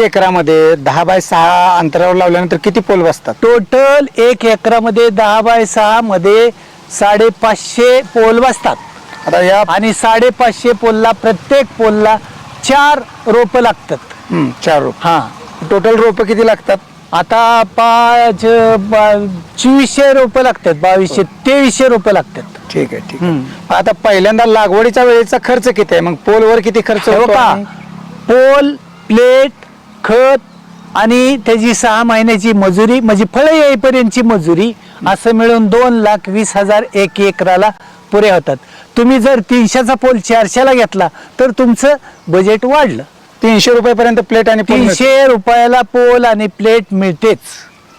एकरामध्ये दहा बाय सहा अंतरावर लावल्यानंतर किती पोल बसतात? टोटल एक एकरामध्ये दहा बाय सहा मध्ये साडेपाचशे पोल बसतात. आता या आणि साडेपाचशे पोलला प्रत्येक पोलला चार रोप लागतात. हं, चार रोप. हा. टोटल रोप किती लागतात? आता पाच बा- चोवीसशे रोप लागतात बावीसशे तेवीसशे रोप लागतात. ठीक आहे ठीक आहे. आता पहिल्यांदा लागवडीचा वेळेचा खर्च किती आहे? मग पोलवर किती खर्च हे होतो बघा. आणि- पोल प्लेट खत आणि त्याची सहा महिन्याची मजुरी म्हणजे फळं येईपर्यंतची मजुरी असं मिळून दोन लाख वीस हजार एक एकराला पुरे होतात. तुम्ही जर तीनशेचा पोल चारशेला घेतला तर तुमचं बजेट वाढलं. तीनशे रुपयापर्यंत प्लेट आणि पोल मिळतो. तीनशे रुपयाला पोल आणि प्लेट मिळतेच.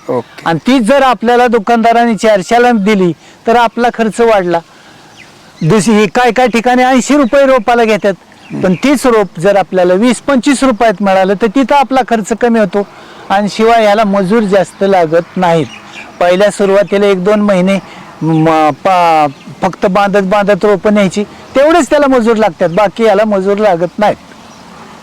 ओके. आणि तीच जर आपल्याला दुकानदारांनी चारशेला दिली तर आपला खर्च वाढला. दुसरी काय काय ठिकाणी ऐंशी रुपये रोपाला घेतात. पण तीच रोप जर आपल्याला वीस पंचवीस रुपयात मिळालं तर तिथं आपला खर्च कमी होतो. आणि शिवाय याला मजूर जास्त लागत नाहीत. पहिल्या सुरुवातीला एक दोन महिने म- पा- फक्त बांधत बांधत रोपं न्यायची. तेवढेच त्याला मजूर लागतात. बाकी याला मजूर लागत नाहीत.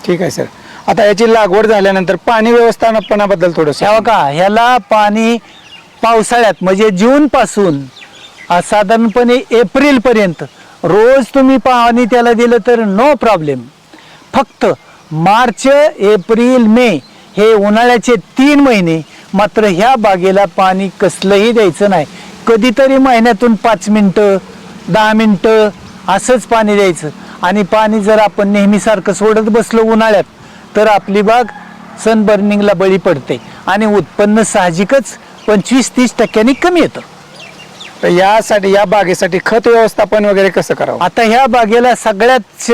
ठीक आहे सर. आता याची लागवड झाल्यानंतर पाणी व्यवस्थापनाबद्दल थोडस ह्या का ह्याला पाणी पावसाळ्यात म्हणजे जून पासून साधारणपणे एप्रिल पर्यंत रोज तुम्ही पाणी त्याला दिलं तर नो प्रॉब्लेम फक्त मार्च एप्रिल मे हे उन्हाळ्याचे तीन महिने मात्र ह्या बागेला पाणी कसलंही द्यायचं नाही. कधीतरी महिन्यातून पाच मिनटं दहा मिनटं असंच पाणी द्यायचं. आणि पाणी जर आपण नेहमीसारखं सोडत बसलो उन्हाळ्यात तर आपली बाग सनबर्निंगला बळी पडते. आणि उत्पन्न साहजिकच पंचवीस तीस टक्क्यांनी कमी येतं. तर यासाठी या बागेसाठी खत व्यवस्थापन वगैरे कसं करावं? आता ह्या बागेला सगळ्यात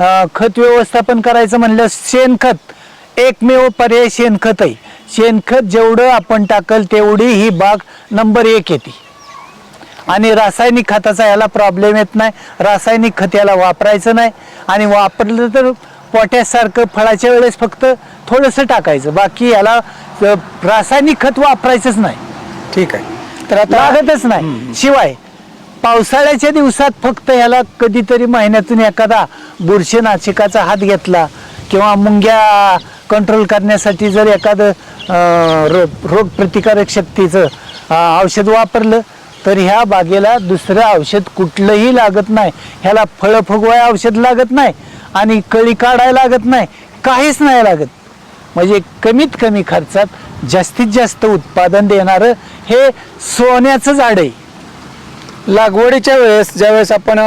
अं, खत व्यवस्थापन करायचं म्हणलं शेणखत. एकमेव पर्याय शेणखत आहे. शेणखत जेवढं आपण टाकल तेवढी ही बाग नंबर एक येते. आणि रासायनिक खताचा याला प्रॉब्लेम येत नाही. रासायनिक खत याला वापरायचं नाही. आणि वापरलं तर पोट्यासारखं फळाच्या वेळेस फक्त थोडंसं टाकायचं. बाकी याला अं, रासायनिक खत वापरायचंच नाही. ठीक आहे. तर आता लागतच नाही. शिवाय पावसाळ्याच्या दिवसात फक्त ह्याला कधीतरी महिन्यातून एखादा बुरशीनाशकाचा हात घेतला किंवा मुंग्या कंट्रोल करण्यासाठी जर एखादं रोग प्रतिकारक शक्तीचं औषध वापरलं तर ह्या बागेला दुसरं औषध कुठलंही लागत नाही. ह्याला फळं फुगवाय औषध लागत नाही आणि कळी काढायला लागत नाही. काहीच नाही लागत. म्हणजे कमीत कमी खर्चात जास्तीत जास्त उत्पादन देणारं हे सोन्याचं झाड आहे. लागवडीच्या वेळेस ज्यावेळेस आपण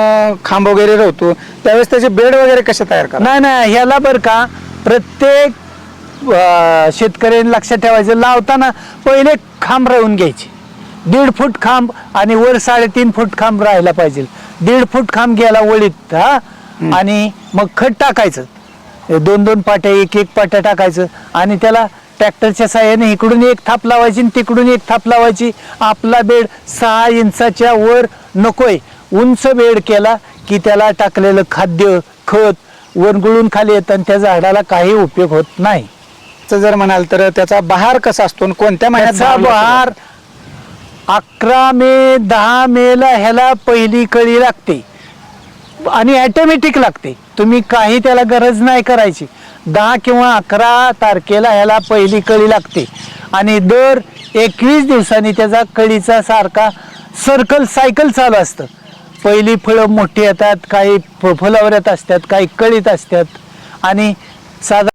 खांब वगैरे रोवतो त्यावेळेस त्याचे बेड वगैरे कसे तयार करा नाही नाही ह्याला बरं का प्रत्येक शेतकऱ्यांनी लक्षात ठेवायचं लावताना पहिले खांब राहून घ्यायचे. दीड फूट खांब आणि वर साडेतीन फूट खांब राहायला पाहिजे. दीड फूट खांब घ्यायला वळीत हा आणि मग खत टाकायचं. दोन दोन पाट्या एक एक पाट्या टाकायचं आणि त्याला ट्रॅक्टरच्या साह्याने इकडून एक थाप लावायची आणि तिकडून एक थाप लावायची. आपला बेड सहा इंचाच्या वर नकोय. उंच बेड केला की त्याला टाकलेलं खाद्य खत वरगुळून खाली येतं आणि त्या झाडाला काही उपयोग होत नाही. जर म्हणाल तर त्याचा बहार कसा असतो आणि कोणत्या महिन्यात त्याचा बहार बहार अकरा मे दहा मे ला ह्याला पहिली कळी लागते. आणि ॲटोमॅटिक लागते. तुम्ही काही त्याला गरज नाही करायची. दहा किंवा अकरा तारखेला ह्याला पहिली कळी लागते. आणि दर एकवीस दिवसांनी त्याचा कळीचा सारखा सर्कल सायकल चालू असतं. पहिली फळं मोठी येतात काही फ- येत असतात काही कळीत असतात. आणि साधा